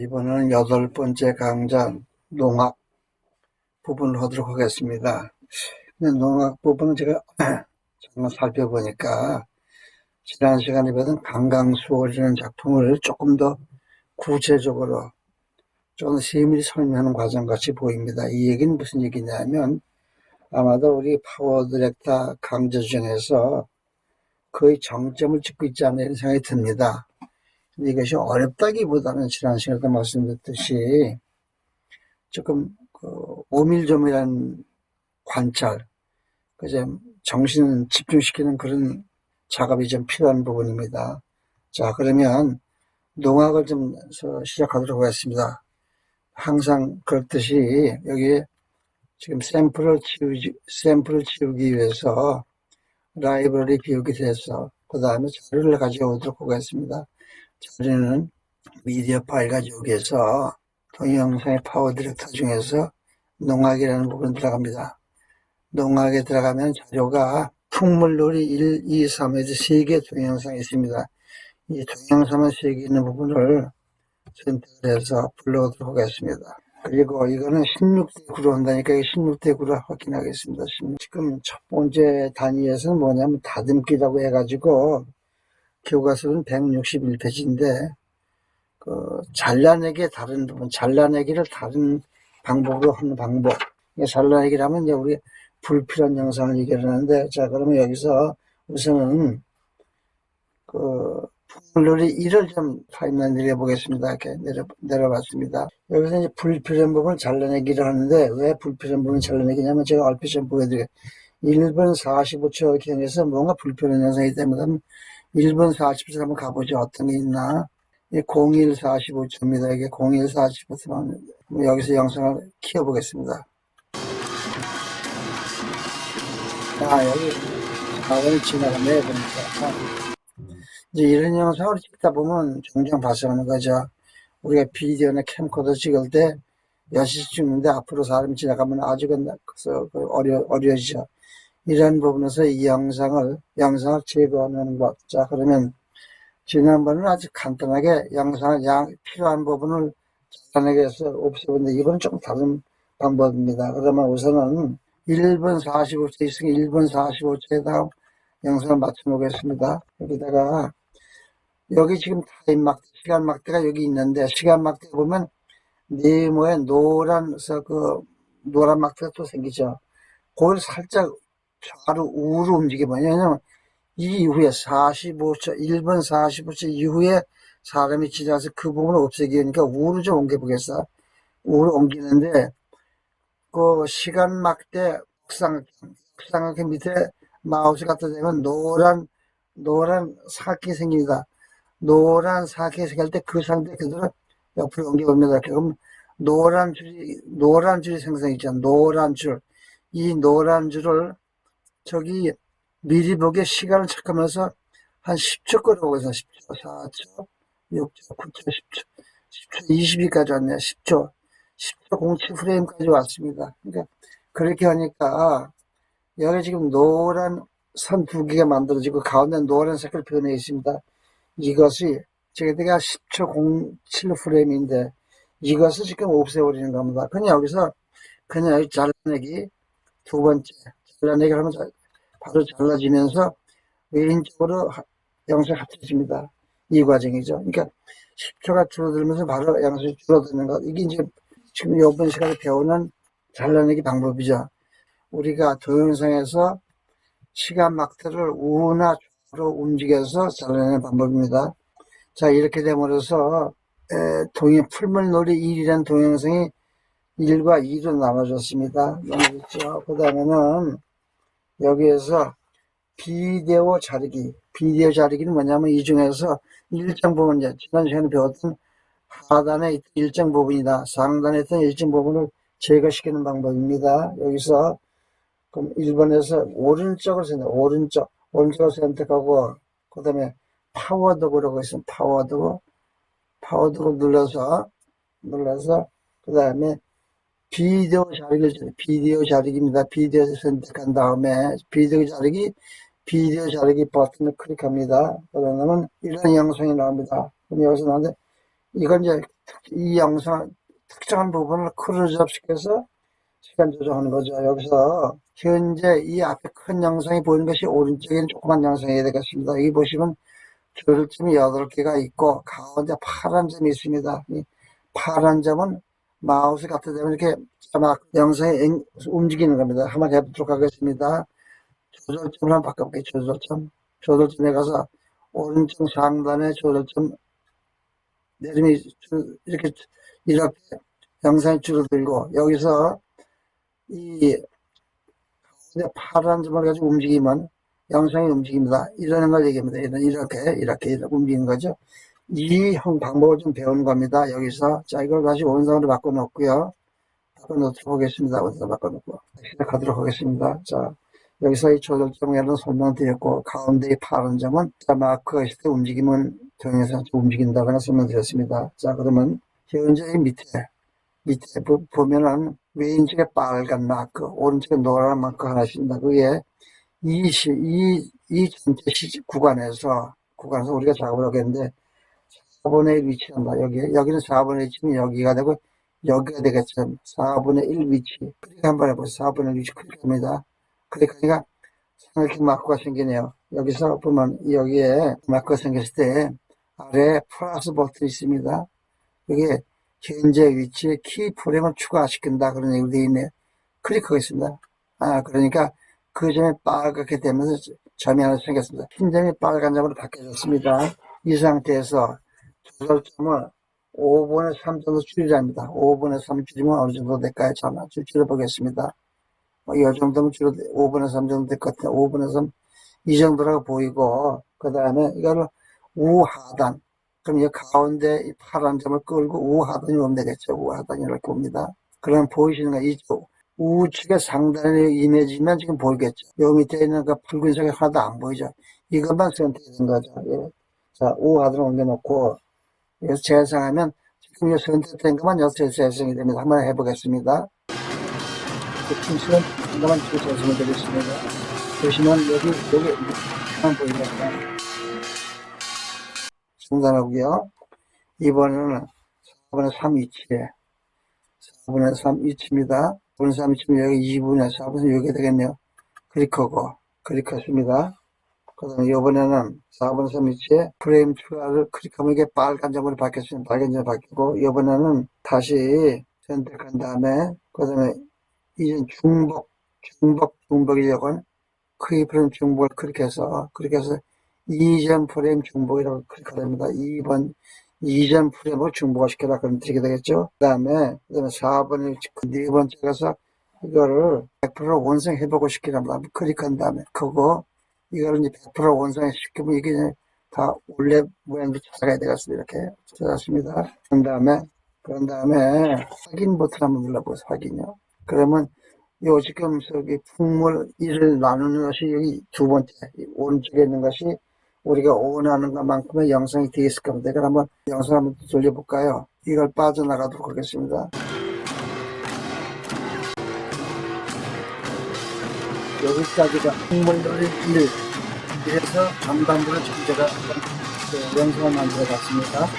이번은 여덟 번째 강좌 농악 부분을 하도록 하겠습니다. 근데 농악 부분은 제가 잠깐 살펴보니까 지난 시간에 배운 강강수월이라는 작품을 조금 더 구체적으로 좀 세밀히 설명하는 과정 같이 보입니다. 이 얘기는 무슨 얘기냐면 아마도 우리 파워 디렉터 강좌 중에서 거의 정점을 찍고 있지 않나 이런 생각이 듭니다. 이것이 어렵다기보다는 지난 시간에도 말씀드렸듯이 조금 그 오밀조밀한 관찰, 그제 정신 집중시키는 그런 작업이 좀 필요한 부분입니다. 자, 그러면 농악을 좀 시작하도록 하겠습니다. 항상 그렇듯이 여기 지금 샘플을 치우지, 샘플을 치우기 위해서 라이브러리 비우기 돼서 그 다음에 자료를 가져오도록 하겠습니다. 자료는 미디어 파일 위해서 동영상의 파워 디렉터 중에서 농악이라는 부분 들어갑니다. 농악에 들어가면 자료가 풍물놀이 1, 2, 3에서 3개 동영상이 있습니다. 이 동영상만 3개 있는 부분을 선택을 해서 불러오도록 하겠습니다. 그리고 이거는 16대 9로 한다니까 16대 9로 확인하겠습니다. 지금 첫 번째 단위에서는 뭐냐면 다듬기라고 해가지고 교과서는 161페이지인데 그 잘라내기 다른 부분, 잘라내기를 다른 방법으로 하는 방법. 잘라내기를 하면 이제 우리 불필요한 영상을 얘기하는데 자 그러면 여기서 우선은 그 풍물놀이 1을 좀 타임라인 내려보겠습니다. 이렇게 내려, 내려봤습니다. 여기서 이제 불필요한 부분을 잘라내기를 하는데 왜 불필요한 부분을 잘라내기냐면 제가 얼핏 좀 보여드릴게요. 1분 45초 경에서 뭔가 불필요한 영상이 때문에 1분 40초 한번 가보죠. 어떤 게 있나. 01 45초입니다. 이게 01 45초. 여기서 영상을 키워보겠습니다. 아, 여기 4월 지나가네, 보니까. 이제 이런 영상을 찍다 보면 종종 발생하는 거죠. 우리가 비디오나 캠코더 찍을 때 여시 찍는데 앞으로 사람이 지나가면 아직은 그래서 어려, 어려지죠. 이런 부분에서 이 영상을, 영상을 제거하는 것. 자, 그러면 지난번은 아주 간단하게 영상을 양, 필요한 부분을 잘라내게 해서 없애봤는데 이번은 조금 다른 방법입니다. 그러면 우선은 1분 45초 있으니 1분 45초에다가 영상을 맞춰놓겠습니다. 여기다가 여기 지금 타임 막대, 시간 막대가 여기 있는데 시간 막대 보면 네모에 노란 그 노란 막대가 또 생기죠. 그걸 살짝 좌로 우로 움직이면 왜냐면 이 이후에 45초 1분 45초 이후에 사람이 지나서 그 부분을 없애기 하니까 우로 좀 옮겨보겠어. 우로 옮기는데 그 시간 막대 옥상 옥상학교 밑에 마우스 갖다 대면 노란 노란 사각이 생깁니다. 노란 사각이 생길 때 그 상태 그대로 옆으로 옮겨봅니다. 그럼 노란 줄이 노란 줄이 생성있잖아. 노란 줄. 이 노란 줄을 저기 미리 보게 시간을 체크하면서 한 10초 걸어보고 있어. 10초, 4초, 6초, 9초, 10초, 10초, 20위까지 왔네요. 10초, 10초 07 프레임까지 왔습니다. 그러니까 그렇게 하니까 여기 지금 노란 선 두 개가 만들어지고 가운데 노란 색을 표현해 있습니다. 이것이 제가 10초 07 프레임인데 이것을 지금 없애버리는 겁니다. 그냥 여기서 그냥 잘라내기 두 번째 잘라내기 하면 바로 잘라지면서 외인적으로 영상이 합쳐집니다. 이 과정이죠. 그러니까 10초가 줄어들면서 바로 영상이 줄어드는 것. 이게 이제 지금 이번 시간에 배우는 잘라내기 방법이죠. 우리가 동영상에서 시간 막대를 우나 좌로 움직여서 잘라내는 방법입니다. 자, 이렇게 됨으로써 동영 풀물놀이 1이라는 동영상이 1과 2로 나눠졌습니다. 그 다음에는 여기에서 비디오 자르기. 비디오 자르기는 뭐냐면 이 중에서 일정 부분, 지난 시간에 배웠던 하단에 일정 부분이다. 상단에 있던 일정 부분을 제거시키는 방법입니다. 여기서 그럼 1번에서 오른쪽을 선택, 오른쪽, 오른쪽을 선택하고 그 다음에 파워도구라고 있으면 파워도구, 파워도구 눌러서 눌러서 그 다음에 비디오 자르기, 비디오 자르기입니다. 비디오 선택한 다음에 비디오 자르기, 비디오 자르기 버튼을 클릭합니다. 그러면 이런 영상이 나옵니다. 그럼 여기서 나오는데 이건 이제 이 영상 특정한 부분을 크로즈업시켜서 시간 조정하는 거죠. 여기서 현재 이 앞에 큰 영상이 보이는 것이 오른쪽에 조그만 영상이 되겠습니다. 여기 보시면 줄점이 8개가 있고 가운데 파란 점이 있습니다. 이 파란 점은 마우스 갖다 대면 이렇게 아마 영상이 앵- 움직이는 겁니다. 한번 해보도록 하겠습니다. 조절점을 한번 바꿔볼게요. 조절점. 조절점에 가서 오른쪽 상단에 조절점 내림이 줄- 이렇게 이렇게 영상이 줄어들고 여기서 이 파란 점을 가지고 움직이면 영상이 움직입니다. 이러는 걸 얘기합니다. 이렇게 이렇게 이렇게 움직이는 거죠. 이형 방법을 좀 배우는 겁니다. 여기서 자 이걸 다시 원상으로 바꿔놓고요. 바꿔놓도록 하겠습니다. 원상 바꿔놓고 시작하도록 하겠습니다. 자 여기서 이 조절점에는 설명드렸고 가운데 이 파란 점은 자 마크가 있을 때 움직이면 동영상 움직인다고 설명드렸습니다. 자 그러면 현재 이 밑에 밑에 보- 보면은 왼쪽에 빨간 마크, 오른쪽에 노란 마크 하나 있습니다. 그게 이, 시, 이, 이 전체 시, 구간에서, 구간에서 우리가 작업을 하겠는데, 4분의 1 위치한다. 여기, 여기는 4분의 1 치면 여기가 되고, 여기가 되겠죠. 4분의 1 위치. 클릭 한번 해보세요. 4분의 1 위치 클릭합니다. 클릭하니까, 이렇게 마크가 생기네요. 여기서 보면, 여기에 마크가 생겼을 때, 아래에 플러스 버튼이 있습니다. 여기에 현재 위치에 키 프레임을 추가시킨다. 그런 얘기로 되어 있네요. 클릭하겠습니다. 아, 그러니까 그 점이 빨갛게 되면서 점이 하나 생겼습니다. 흰 점이 빨간 점으로 바뀌어졌습니다. 이 상태에서 조절점을 5분의 3 정도 줄이랍니다. 5분의 3 줄이면 어느 정도 될까요? 자, 좀 줄여보겠습니다. 뭐, 이 정도면 줄여, 5분의 3 정도 될 것 같아요. 5분의 3, 이 정도라고 보이고, 그 다음에 이거를 우하단. 그럼 이 가운데 이 파란 점을 끌고 우하단이 오면 되겠죠. 우하단이 이렇게 옵니다. 그럼 보이시는 거 이쪽 우측에 상단의 이미지만 지금 보이겠죠. 요 밑에 있는 그 붉은색이 하나도 안 보이죠. 이것만 선택된 거죠. 예. 자, 우하단을 옮겨놓고 여기서 지금 이 선택된 것만 여기서 재생이 됩니다. 한번 해보겠습니다. 것만 지금 재생이 되겠습니다. 보시면 여기 여기 만 보이겠죠. 중단하고요. 이번에는 4분의 3 위치에 4분의 3 위치입니다. 4분의 3 위치면 여기 2분의 4분의 여기 되겠네요. 클릭하고 클릭했습니다. 그 다음에 이번에는 4분의 3 위치에 프레임 추가를 클릭하면 이게 빨간 점으로 바뀌었습니다. 빨간 점이 바뀌고 이번에는 다시 선택한 다음에 그 다음에 이전 중복 중복 중복이려고 크기 프레임 중복을 클릭해서 클릭해서 이전 프레임 중복이라고 클릭하됩니다. 2번 이전 프레임을 중복을 시켜라 그럼 되게 되겠죠. 그 다음에 그 다음에 4번에 네 번째 가서 이거를 100% 원성해보고 시키랍니다. 클릭한 다음에 그거 이거를 이제 100% 원성시키면 이게 다 원래 모양도 찾아가야 되겠습니다. 이렇게 찾았습니다. 그런 다음에 그런 다음에 확인 버튼 한번 눌러보세요. 확인요. 그러면 요 지금 저기 풍물 1을 나누는 것이 여기 두 번째 이 오른쪽에 있는 것이 우리가 원하는 것만큼의 영상이 되어 있을 겁니다. 그럼 한번 영상 한번 돌려볼까요? 이걸 빠져나가도록 하겠습니다. 여기까지가 풍물놀이 1. 이래서 전반부를 제가 영상을 만들어 봤습니다.